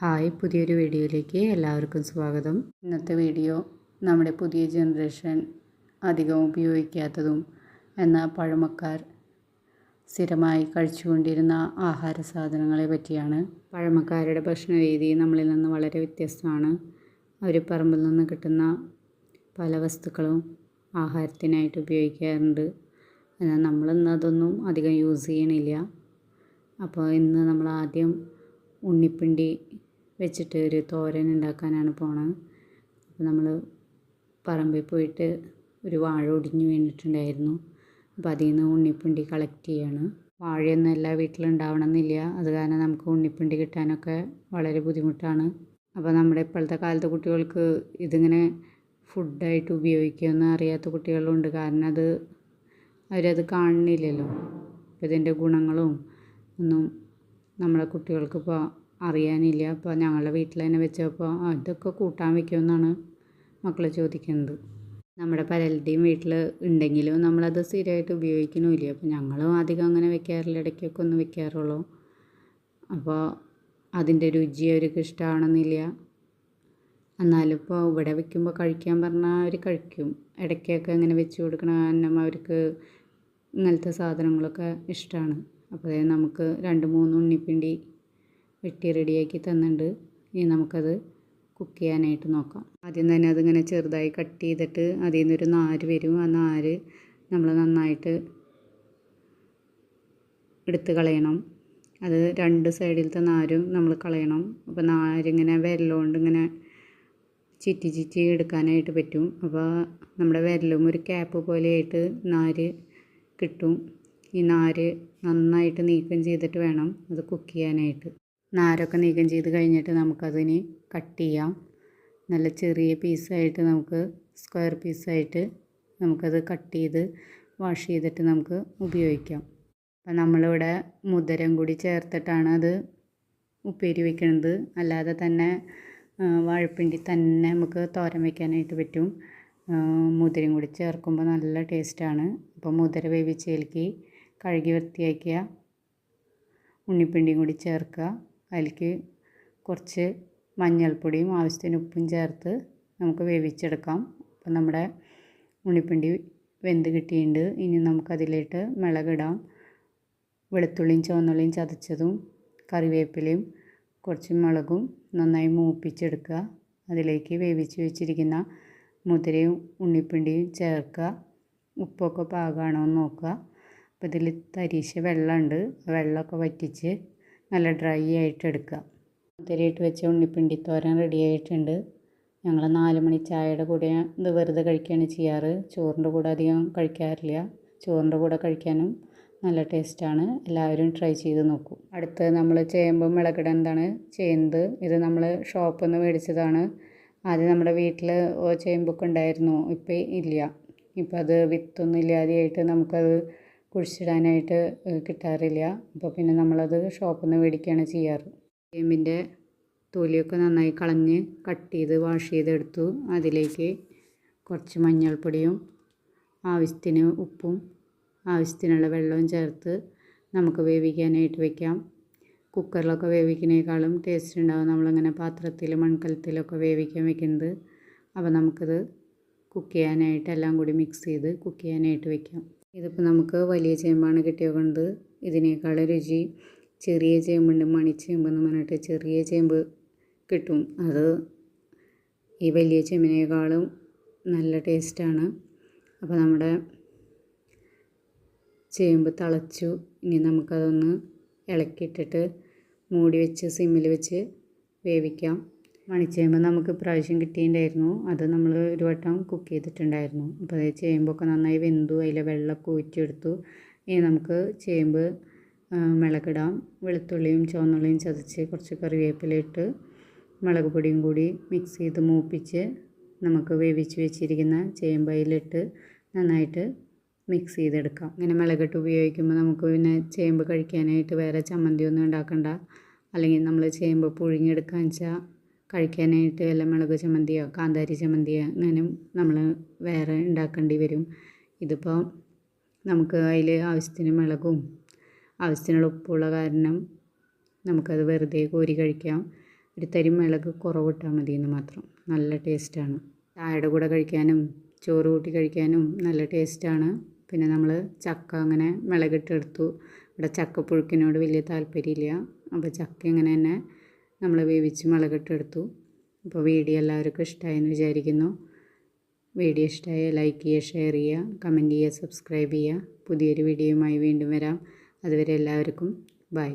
Hi പുതിയൊരു വീഡിയോയിലേക്ക് എല്ലാവർക്കും സ്വാഗതം. ഇന്നത്തെ വീഡിയോ നമ്മുടെ പുതിയ ജനറേഷൻ അധികം ഉപയോഗിക്കാത്തതും എന്നാൽ പഴമക്കാർ സ്ഥിരമായി കഴിച്ചുകൊണ്ടിരുന്ന ആഹാര സാധനങ്ങളെ പറ്റിയാണ്. പഴമക്കാരുടെ ഭക്ഷണ രീതി നമ്മളിൽ നിന്ന് വളരെ വ്യത്യസ്തമാണ്. അവർ പറമ്പിൽ നിന്ന് കിട്ടുന്ന പല വസ്തുക്കളും ആഹാരത്തിനായിട്ട് ഉപയോഗിക്കാറുണ്ട്. എന്നാൽ നമ്മളിന്ന് അതൊന്നും അധികം യൂസ് ചെയ്യണില്ല. അപ്പോൾ ഇന്ന് നമ്മൾ ആദ്യം ഉണ്ണിപ്പിണ്ടി വെച്ചിട്ട് ഒരു തോരൻ ഉണ്ടാക്കാനാണ് പോണത്. അപ്പോൾ നമ്മൾ പറമ്പിൽ പോയിട്ട് ഒരു വാഴ ഒടിഞ്ഞു വീണിട്ടുണ്ടായിരുന്നു. അപ്പോൾ അതിൽ നിന്ന് ഉണ്ണിപ്പിണ്ടി കളക്ട് ചെയ്യാണ്. വാഴയൊന്നും എല്ലാ വീട്ടിലും ഉണ്ടാവണമെന്നില്ല. അത് കാരണം നമുക്ക് ഉണ്ണിപ്പിണ്ടി കിട്ടാനൊക്കെ വളരെ ബുദ്ധിമുട്ടാണ്. അപ്പോൾ നമ്മുടെ ഇപ്പോഴത്തെ കാലത്തെ കുട്ടികൾക്ക് ഇതിങ്ങനെ ഫുഡായിട്ട് ഉപയോഗിക്കുമെന്ന് അറിയാത്ത കുട്ടികളുണ്ട് കാരണം അത് അവരത് കാണുന്നില്ലല്ലോ. അപ്പോൾ ഇതിന്റെ ഗുണങ്ങളും ഒന്നും നമ്മളെ കുട്ടികൾക്ക് ഇപ്പോൾ അറിയാനില്ല. അപ്പോൾ ഞങ്ങളുടെ വീട്ടിൽ തന്നെ വെച്ചപ്പോൾ അതൊക്കെ കൂട്ടാൻ വെക്കുമെന്നാണ് മക്കൾ ചോദിക്കുന്നത്. നമ്മുടെ പലരുടെയും വീട്ടിൽ ഉണ്ടെങ്കിലും നമ്മളത് സ്ഥിരമായിട്ട് ഉപയോഗിക്കണമില്ല അപ്പോൾ ഞങ്ങളും അധികം അങ്ങനെ വെക്കാറില്ല. ഇടയ്ക്കൊക്കെ ഒന്ന് വെക്കാറുള്ളൂ. അപ്പോൾ അതിന്റെ രുചി അവർക്ക് ഇഷ്ടമാണെന്നില്ല എന്നാലും ഇപ്പോൾ ഇവിടെ വെക്കുമ്പോൾ കഴിക്കാൻ പറഞ്ഞാൽ അവർ കഴിക്കും. ഇടയ്ക്കൊക്കെ ഇങ്ങനെ വെച്ച് കൊടുക്കണ കാരണം അവർക്ക് ഇങ്ങനത്തെ സാധനങ്ങളൊക്കെ ഇഷ്ടമാണ് അപ്പോൾ നമുക്ക് രണ്ട് മൂന്ന് ഉണ്ണിപ്പിണ്ടി വെട്ടി റെഡിയാക്കി തന്നിട്ടുണ്ട്. ഇനി നമുക്കത് കുക്ക് ചെയ്യാനായിട്ട് നോക്കാം. ആദ്യം തന്നെ അതിങ്ങനെ ചെറുതായി കട്ട് ചെയ്തിട്ട് അതിൽ നിന്നൊരു നാര് വരും. ആ നാര് നമ്മൾ നന്നായിട്ട് എടുത്ത് കളയണം. അത് രണ്ട് സൈഡിലത്തെ നാരും നമ്മൾ കളയണം. അപ്പോൾ നാരിങ്ങനെ വിരലുകൊണ്ട് ഇങ്ങനെ ചിറ്റി ചിറ്റി എടുക്കാനായിട്ട് പറ്റും. അപ്പോൾ നമ്മുടെ വിരലും ഒരു ക്യാപ്പ് പോലെയായിട്ട് നാര് കിട്ടും. ഈ നാര് നന്നായിട്ട് നീക്കം ചെയ്തിട്ട് വേണം അത് കുക്ക് ചെയ്യാനായിട്ട്. നാരൊക്കെ നീക്കം ചെയ്ത് കഴിഞ്ഞിട്ട് നമുക്കതിന് കട്ട് ചെയ്യാം. നല്ല ചെറിയ പീസായിട്ട് നമുക്ക് സ്ക്വയർ പീസായിട്ട് നമുക്കത് കട്ട് ചെയ്ത് വാഷ് ചെയ്തിട്ട് നമുക്ക് ഉപയോഗിക്കാം. അപ്പം നമ്മളിവിടെ മുതിരം കൂടി ചേർത്തിട്ടാണ് അത് ഉപ്പേരി വയ്ക്കുന്നത് അല്ലാതെ തന്നെ വാഴപ്പിണ്ടി തന്നെ നമുക്ക് തോരൻ വയ്ക്കാനായിട്ട് പറ്റും. മുതിരയും കൂടി ചേർക്കുമ്പോൾ നല്ല ടേസ്റ്റാണ്. അപ്പോൾ മുതിര വേവിച്ചേൽക്കി കഴുകി വൃത്തിയാക്കിയ ഉണ്ണിപ്പിണ്ടിയും കൂടി ചേർക്കുക. അതിലേക്ക് കുറച്ച് മഞ്ഞൾപ്പൊടിയും ആവശ്യത്തിന് ഉപ്പും ചേർത്ത് നമുക്ക് വേവിച്ചെടുക്കാം. അപ്പം നമ്മുടെ ഉണ്ണിപ്പിണ്ടി വെന്ത് കിട്ടിയിട്ടുണ്ട്. ഇനി നമുക്കതിലേക്ക് മുളകിടാം. വെളുത്തുള്ളിയും ചുവന്നുള്ളിയും ചതച്ചതും കറിവേപ്പിലയും കുറച്ച് മുളകും നന്നായി മൂപ്പിച്ചെടുക്കുക. അതിലേക്ക് വേവിച്ച് വെച്ചിരിക്കുന്ന മുതിരയും ഉണ്ണിപ്പിണ്ടിയും ചേർക്കുക. ഉപ്പൊക്കെ പാകമാണോ എന്ന് നോക്കുക. അപ്പോൾ ഇതിൽ തരീശ വെള്ളമുണ്ട്. വെള്ളമൊക്കെ വറ്റിച്ച് നല്ല ഡ്രൈ ആയിട്ട് എടുക്കുക. മുതിരയിട്ട് വെച്ച ഉണ്ണിപ്പിണ്ടി തോരൻ റെഡി ആയിട്ടുണ്ട്. ഞങ്ങൾ നാല് മണി ചായയുടെ കൂടെ ഇത് വെറുതെ കഴിക്കുകയാണ് ചെയ്യാറ്. ചോറിന്റെ കൂടെ അധികം കഴിക്കാറില്ല. ചോറിന്റെ കൂടെ കഴിക്കാനും നല്ല ടേസ്റ്റാണ് എല്ലാവരും ട്രൈ ചെയ്ത് നോക്കൂ. അടുത്ത് നമ്മൾ ചേമ്പും മുളകിട എന്താണ് ചെയ്യുന്നത് ഇത് നമ്മൾ ഷോപ്പിൽ നിന്ന് മേടിച്ചതാണ്. ആദ്യം നമ്മുടെ വീട്ടിൽ ചേമ്പൊക്കെ ഉണ്ടായിരുന്നു. ഇപ്പം ഇല്ല. ഇപ്പം അത് വിത്തൊന്നും ഇല്ലാതെയായിട്ട് നമുക്കത് കുഴിച്ചിടാനായിട്ട് കിട്ടാറില്ല. അപ്പോൾ പിന്നെ നമ്മളത് ഷോപ്പിൽ നിന്ന് മേടിക്കുകയാണ് ചെയ്യാറ്. ചേമ്പിന്റെ തൊലിയൊക്കെ നന്നായി കളഞ്ഞ് കട്ട് ചെയ്ത് വാഷ് ചെയ്തെടുത്തു. അതിലേക്ക് കുറച്ച് മഞ്ഞൾപ്പൊടിയും ആവശ്യത്തിന് ഉപ്പും ആവശ്യത്തിനുള്ള വെള്ളവും ചേർത്ത് നമുക്ക് വേവിക്കാനായിട്ട് വെക്കാം. കുക്കറിലൊക്കെ വേവിക്കുന്നതിനേക്കാളും ടേസ്റ്റ് ഉണ്ടാവും. നമ്മളിങ്ങനെ പാത്രത്തിൽ മൺകലത്തിലൊക്കെ വേവിക്കാൻ വെക്കുന്നത്. അപ്പോൾ നമുക്കത് കുക്ക് ചെയ്യാനായിട്ട് എല്ലാം കൂടി മിക്സ് ചെയ്ത് കുക്ക് ചെയ്യാനായിട്ട് വെക്കാം. ഇതിപ്പോൾ നമുക്ക് വലിയ ചേമ്പാണ് കിട്ടിയത് ഇതിനേക്കാൾ രുചി ചെറിയ ചേമ്പുണ്ട് മണിച്ചേമ്പ് എന്ന് പറഞ്ഞിട്ട് ചെറിയ ചേമ്പ് കിട്ടും. അത് ഈ വലിയ ചേമ്പിനേക്കാളും നല്ല ടേസ്റ്റാണ്. അപ്പോൾ നമ്മുടെ ചേമ്പ് തിളച്ചു. ഇനി നമുക്കതൊന്ന് ഇളക്കിയിട്ടിട്ട് മൂടി വെച്ച് സിമ്മിൽ വെച്ച് വേവിക്കാം. മണിച്ചേമ്പ് നമുക്ക് ഇപ്രാവശ്യം കിട്ടിയിട്ടുണ്ടായിരുന്നു. അത് നമ്മൾ ഒരു വട്ടം കുക്ക് ചെയ്തിട്ടുണ്ടായിരുന്നു. അപ്പോൾ അത് ചേമ്പൊക്കെ നന്നായി വെന്തു അതിലെ വെള്ളമൊക്കെ ഊറ്റിയെടുത്തു. ഇനി നമുക്ക് ചേമ്പ് മുളകിടാം. വെളുത്തുള്ളിയും ചുവന്നുള്ളിയും ചതച്ച് കുറച്ച് കറിവേപ്പില ഇട്ട് മുളക് പൊടിയും കൂടി മിക്സ് ചെയ്ത് മൂപ്പിച്ച് നമുക്ക് വേവിച്ച് വെച്ചിരിക്കുന്ന ചേമ്പ് അതിലിട്ട് നന്നായിട്ട് മിക്സ് ചെയ്തെടുക്കാം. ഇങ്ങനെ മുളകിട്ട് ഉപയോഗിക്കുമ്പോൾ നമുക്ക് പിന്നെ ചേമ്പ് കഴിക്കാനായിട്ട് വേറെ ചമ്മന്തി ഒന്നും ഉണ്ടാക്കണ്ട. അല്ലെങ്കിൽ നമ്മൾ ചേമ്പ് പുഴുങ്ങിയെടുക്കാന്ന് വെച്ചാൽ കഴിക്കാനായിട്ട് വല്ല മുളക് ചമ്മന്തിയോ കാന്താരി ചമ്മന്തിയോ അങ്ങനെ നമ്മൾ വേറെ ഉണ്ടാക്കേണ്ടി വരും. ഇതിപ്പോൾ നമുക്ക് അതിൽ ആവശ്യത്തിന് മുളകും ആവശ്യത്തിനുള്ള ഉപ്പുള്ള കാരണം നമുക്കത് വെറുതെ കോരി കഴിക്കാം. ഒരു തരി മുളക് കുറവിട്ടാൽ മതി എന്ന് മാത്രം. നല്ല ടേസ്റ്റാണ്. ചായയുടെ കൂടെ കഴിക്കാനും ചോറ് കൂട്ടി കഴിക്കാനും നല്ല ടേസ്റ്റാണ്. പിന്നെ നമ്മൾ ചക്ക അങ്ങനെ മുളകിട്ടെടുത്തു ഇവിടെ ചക്കപ്പുഴുക്കിനോട് വലിയ താല്പര്യമില്ല. അപ്പോൾ ചക്ക ഇങ്ങനെ തന്നെ നമ്മൾ വേവിച്ച് മുളകിട്ടെടുത്തു അപ്പോൾ വീഡിയോ എല്ലാവർക്കും ഇഷ്ടമായെന്ന് വിചാരിക്കുന്നു. വീഡിയോ ഇഷ്ടമായ ലൈക്ക് ചെയ്യുക ഷെയർ ചെയ്യുക കമന്റ് ചെയ്യുക സബ്സ്ക്രൈബ് ചെയ്യുക. പുതിയൊരു വീഡിയോയുമായി വീണ്ടും വരാം. അതുവരെ എല്ലാവർക്കും ബൈ.